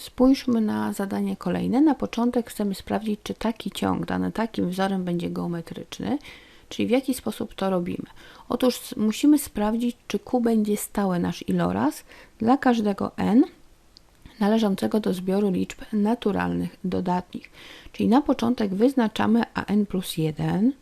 Spójrzmy na zadanie kolejne. Na początek chcemy sprawdzić, czy taki ciąg dany takim wzorem będzie geometryczny, czyli w jaki sposób to robimy. Otóż musimy sprawdzić, czy Q będzie stałe nasz iloraz dla każdego n należącego do zbioru liczb naturalnych dodatnich. Czyli na początek wyznaczamy an plus 1,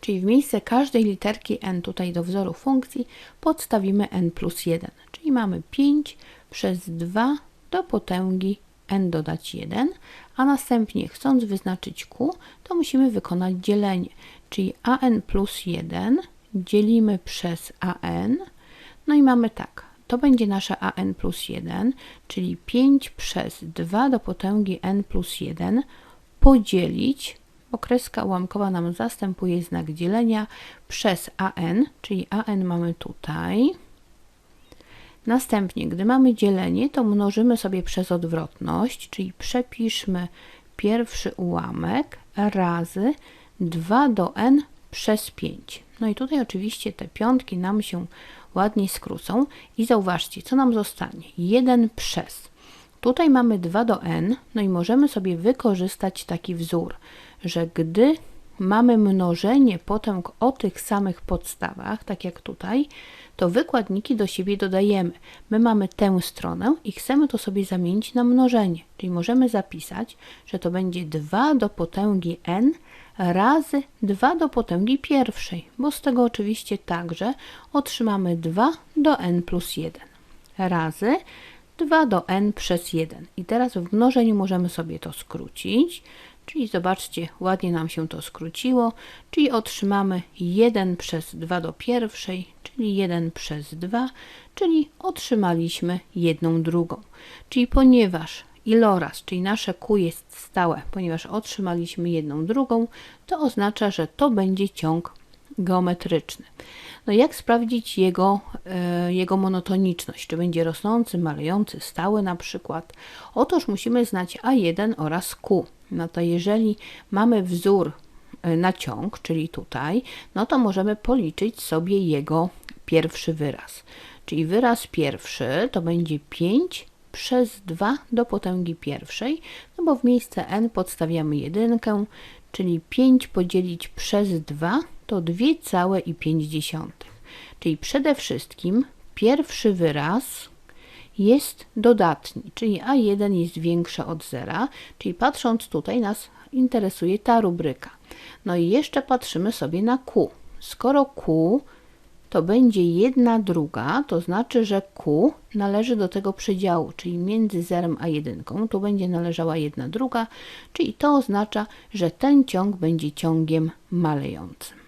czyli w miejsce każdej literki n tutaj do wzoru funkcji podstawimy n plus 1, czyli mamy 5 przez 2 do potęgi n dodać 1, a następnie chcąc wyznaczyć q, to musimy wykonać dzielenie, czyli an plus 1 dzielimy przez an, no i mamy tak, to będzie nasze an plus 1, czyli 5 przez 2 do potęgi n plus 1 podzielić, bo kreska ułamkowa nam zastępuje znak dzielenia, przez an, czyli an mamy tutaj. Następnie, gdy mamy dzielenie, to mnożymy sobie przez odwrotność, czyli przepiszmy pierwszy ułamek razy 2 do n przez 5. No i tutaj oczywiście te piątki nam się ładnie skrócą i zauważcie, co nam zostanie. 1 przez. Tutaj mamy 2 do n, no i możemy sobie wykorzystać taki wzór, że gdy mamy mnożenie potęg o tych samych podstawach, tak jak tutaj, to wykładniki do siebie dodajemy. My mamy tę stronę i chcemy to sobie zamienić na mnożenie, czyli możemy zapisać, że to będzie 2 do potęgi n razy 2 do potęgi pierwszej, bo z tego oczywiście także otrzymamy 2 do n plus 1 razy 2 do n przez 1. I teraz w mnożeniu możemy sobie to skrócić, czyli zobaczcie, ładnie nam się to skróciło, czyli otrzymamy 1 przez 2 do pierwszej, czyli 1 przez 2, czyli otrzymaliśmy jedną drugą. Czyli ponieważ iloraz, czyli nasze Q jest stałe, ponieważ otrzymaliśmy jedną drugą, to oznacza, że to będzie ciąg geometryczny. No jak sprawdzić jego, e, jego monotoniczność? Czy będzie rosnący, malejący, stały na przykład? Otóż musimy znać A1 oraz Q. No to jeżeli mamy wzór e, na ciąg, czyli tutaj, no to możemy policzyć sobie jego pierwszy wyraz. Czyli wyraz pierwszy to będzie 5 przez 2 do potęgi pierwszej, no bo w miejsce n podstawiamy jedynkę, czyli 5 podzielić przez 2 to 2,5. Czyli przede wszystkim pierwszy wyraz jest dodatni, czyli A1 jest większe od zera, czyli patrząc tutaj nas interesuje ta rubryka. No i jeszcze patrzymy sobie na Q. Skoro Q to będzie jedna druga, to znaczy, że Q należy do tego przedziału, czyli między zerem a jedynką, tu będzie należała jedna druga, czyli to oznacza, że ten ciąg będzie ciągiem malejącym.